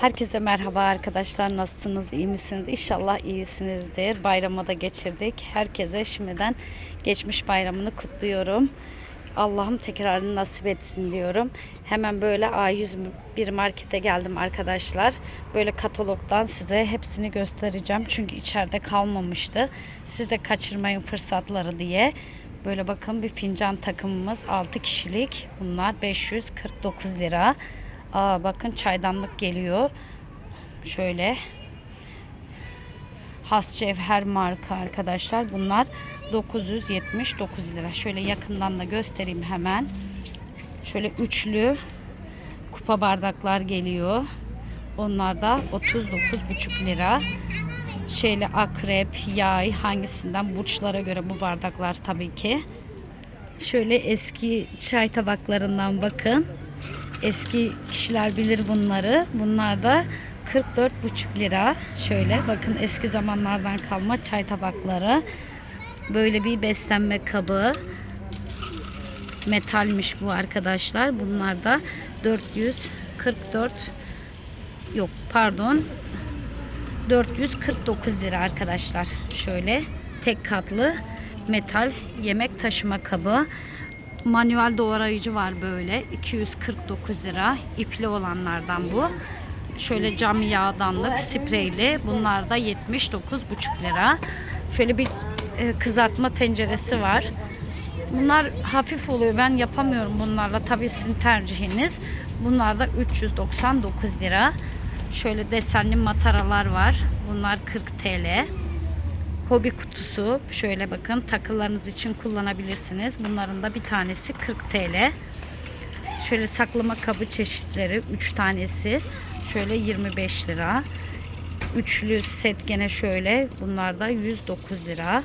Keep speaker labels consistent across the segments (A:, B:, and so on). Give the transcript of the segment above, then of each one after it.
A: Herkese merhaba arkadaşlar. Nasılsınız? iyi misiniz? İnşallah iyisinizdir. Bayramı da geçirdik. Herkese şimdiden geçmiş bayramını kutluyorum. Allah'ım tekrarını nasip etsin diyorum. Hemen böyle A101 markete geldim arkadaşlar. Böyle katalogdan size hepsini göstereceğim. Çünkü içeride kalmamıştı. Siz de kaçırmayın fırsatları diye. Böyle bakın bir fincan takımımız 6 kişilik. Bunlar 549 lira. Aa bakın çaydanlık geliyor. Şöyle Has Cevher marka arkadaşlar. Bunlar 979 lira. Şöyle yakından da göstereyim hemen. Şöyle üçlü kupa bardaklar geliyor. Onlar da 39,5 lira. Şeyle akrep, yay hangisinden burçlara göre bu bardaklar tabii ki. Şöyle eski çay tabaklarından bakın. Eski kişiler bilir bunları. Bunlar da 44,5 lira. Şöyle bakın eski zamanlardan kalma çay tabakları. Böyle bir beslenme kabı. Metalmiş bu arkadaşlar. Bunlar da 444 yok pardon 449 lira arkadaşlar. Şöyle tek katlı metal yemek taşıma kabı. Manuel doğrayıcı var böyle. 249 lira. İpli olanlardan bu. Şöyle cam yağdanlık spreyli. Bunlar da 79,5 lira. Şöyle bir e, kızartma tenceresi var. Bunlar hafif oluyor. Ben yapamıyorum bunlarla. Tabii sizin tercihiniz. Bunlar da 399 lira. Şöyle desenli mataralar var. Bunlar 40 TL. Hobi kutusu. Şöyle bakın takılarınız için kullanabilirsiniz. Bunların da bir tanesi 40 TL. Şöyle saklama kabı çeşitleri 3 tanesi. Şöyle 25 lira. Üçlü set gene şöyle. Bunlar da 109 lira.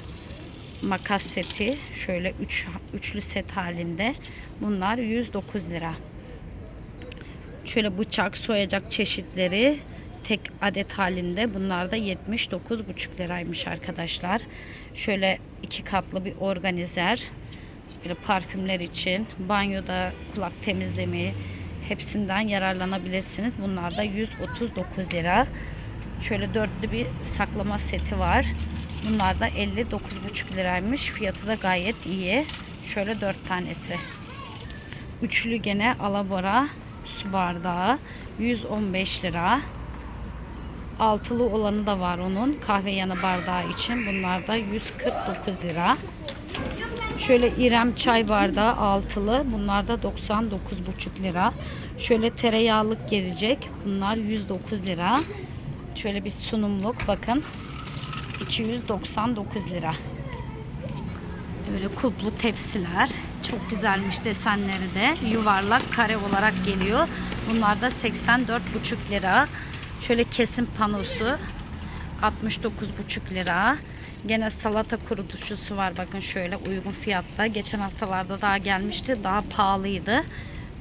A: Makas seti şöyle 3 üçlü set halinde. Bunlar 109 lira. Şöyle bıçak soyacak çeşitleri tek adet halinde. Bunlar da 79,5 liraymış arkadaşlar. Şöyle iki katlı bir organizer. Böyle parfümler için, banyoda kulak temizleme hepsinden yararlanabilirsiniz. Bunlar da 139 lira. Şöyle dörtlü bir saklama seti var. Bunlar da 59,5 liraymış. Fiyatı da gayet iyi. Şöyle 4 tanesi. Üçlü gene alabora su bardağı 115 lira. Altılı olanı da var onun. Kahve yanı bardağı için. Bunlar da 149 lira. Şöyle İrem çay bardağı altılı. Bunlar da 99,5 lira. Şöyle tereyağlık gelecek. Bunlar 109 lira. Şöyle bir sunumluk bakın. 299 lira. Böyle kuplu tepsiler. Çok güzelmiş desenleri de. Yuvarlak kare olarak geliyor. Bunlar da 84,5 lira. Şöyle kesim panosu 69,5 lira. Gene salata kurutucusu var. Bakın şöyle uygun fiyatta. Geçen haftalarda daha gelmişti. Daha pahalıydı.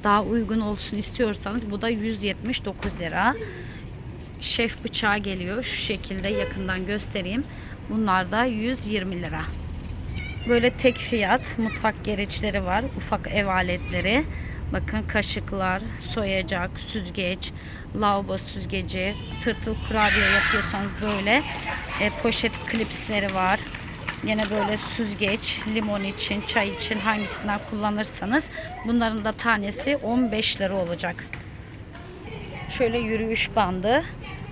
A: Daha uygun olsun istiyorsanız bu da 179 lira. Şef bıçağı geliyor. Şu şekilde yakından göstereyim. Bunlar da 120 lira. Böyle tek fiyat mutfak gereçleri var. Ufak ev aletleri. Bakın kaşıklar, soyacak, süzgeç, lavabo süzgeci, tırtıl kurabiye yapıyorsanız böyle e, poşet klipsleri var. Yine böyle süzgeç, limon için, çay için hangisinden kullanırsanız bunların da tanesi 15 lira olacak. Şöyle yürüyüş bandı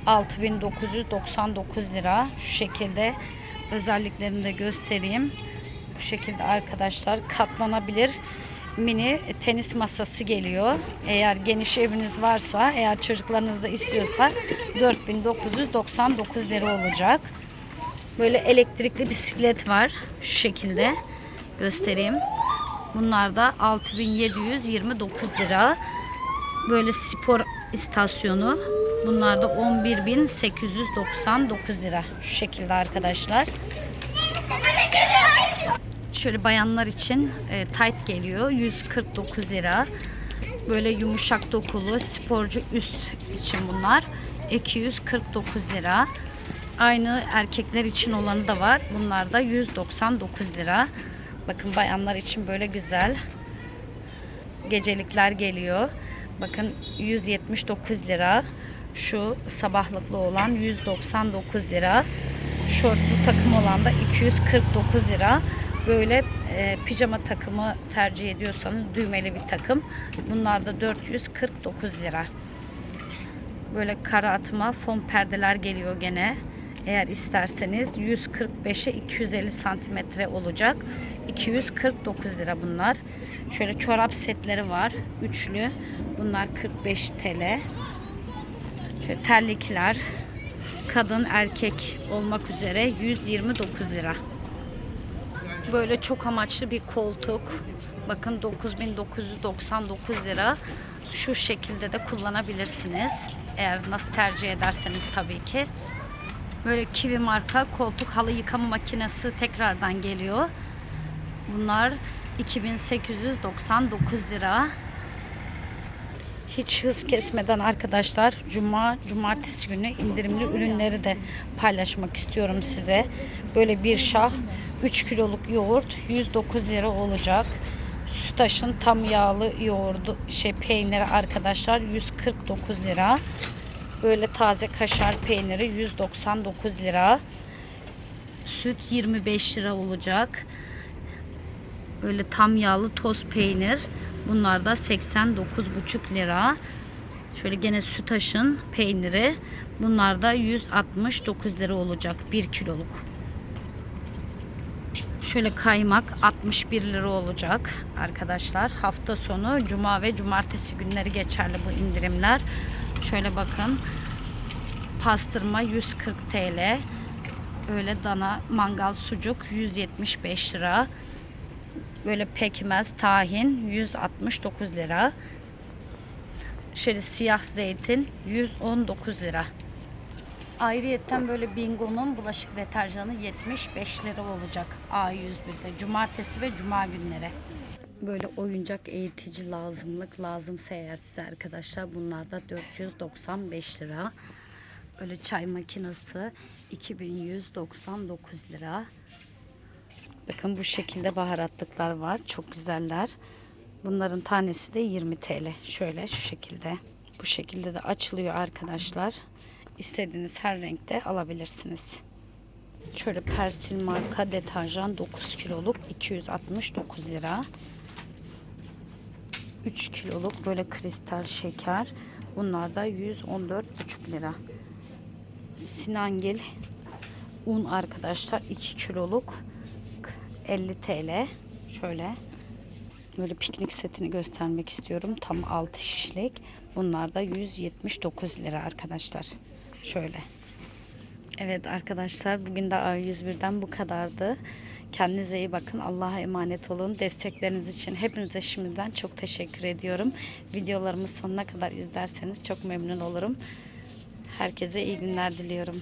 A: 6999 lira. Şu şekilde özelliklerini de göstereyim. Bu şekilde arkadaşlar katlanabilir mini tenis masası geliyor. Eğer geniş eviniz varsa, eğer çocuklarınız da istiyorsa 4999 lira olacak. Böyle elektrikli bisiklet var. Şu şekilde göstereyim. Bunlar da 6729 lira. Böyle spor istasyonu. Bunlar da 11899 lira. Şu şekilde arkadaşlar. Şöyle bayanlar için e, tight geliyor. 149 lira. Böyle yumuşak dokulu sporcu üst için bunlar. 249 lira. Aynı erkekler için olanı da var. Bunlar da 199 lira. Bakın bayanlar için böyle güzel gecelikler geliyor. Bakın 179 lira. Şu sabahlıklı olan 199 lira. Şortlu takım olan da 249 lira. Böyle e, pijama takımı tercih ediyorsanız düğmeli bir takım. Bunlar da 449 lira. Böyle kara atma fon perdeler geliyor gene. Eğer isterseniz 145'e 250 santimetre olacak. 249 lira bunlar. Şöyle çorap setleri var. Üçlü. Bunlar 45 TL. Şöyle terlikler. Kadın erkek olmak üzere 129 lira. Böyle çok amaçlı bir koltuk. Bakın 9999 lira. Şu şekilde de kullanabilirsiniz. Eğer nasıl tercih ederseniz tabii ki. Böyle kivi marka koltuk halı yıkama makinesi tekrardan geliyor. Bunlar 2899 lira. Hiç hız kesmeden arkadaşlar cuma cumartesi günü indirimli ürünleri de paylaşmak istiyorum size. Böyle bir şah 3 kiloluk yoğurt 109 lira olacak. Sütaş'ın tam yağlı yoğurdu şey peyniri arkadaşlar 149 lira. Böyle taze kaşar peyniri 199 lira. Süt 25 lira olacak. Böyle tam yağlı toz peynir. Bunlar da 89,5 lira. Şöyle gene Sütaş'ın peyniri. Bunlar da 169 lira olacak 1 kiloluk. Şöyle kaymak 61 lira olacak arkadaşlar. Hafta sonu cuma ve cumartesi günleri geçerli bu indirimler. Şöyle bakın. Pastırma 140 TL. Öyle dana mangal sucuk 175 lira. Böyle pekmez tahin 169 lira. Şöyle siyah zeytin 119 lira. Ayrıyetten böyle Bingo'nun bulaşık deterjanı 75 lira olacak A101'de. Cumartesi ve cuma günleri. Böyle oyuncak eğitici lazımlık lazımsa eğer size arkadaşlar bunlar da 495 lira. Böyle çay makinesi 2199 lira. Bakın bu şekilde baharatlıklar var. Çok güzeller. Bunların tanesi de 20 TL. Şöyle şu şekilde. Bu şekilde de açılıyor arkadaşlar. İstediğiniz her renkte alabilirsiniz. Şöyle Persil marka deterjan 9 kiloluk 269 lira. 3 kiloluk böyle kristal şeker. Bunlar da 114,5 lira. Sinangil un arkadaşlar 2 kiloluk 50 TL. Şöyle böyle piknik setini göstermek istiyorum. Tam 6 şişlik. Bunlar da 179 lira arkadaşlar. Şöyle. Evet arkadaşlar bugün de A101'den bu kadardı. Kendinize iyi bakın. Allah'a emanet olun. Destekleriniz için hepinize şimdiden çok teşekkür ediyorum. Videolarımı sonuna kadar izlerseniz çok memnun olurum. Herkese iyi günler diliyorum.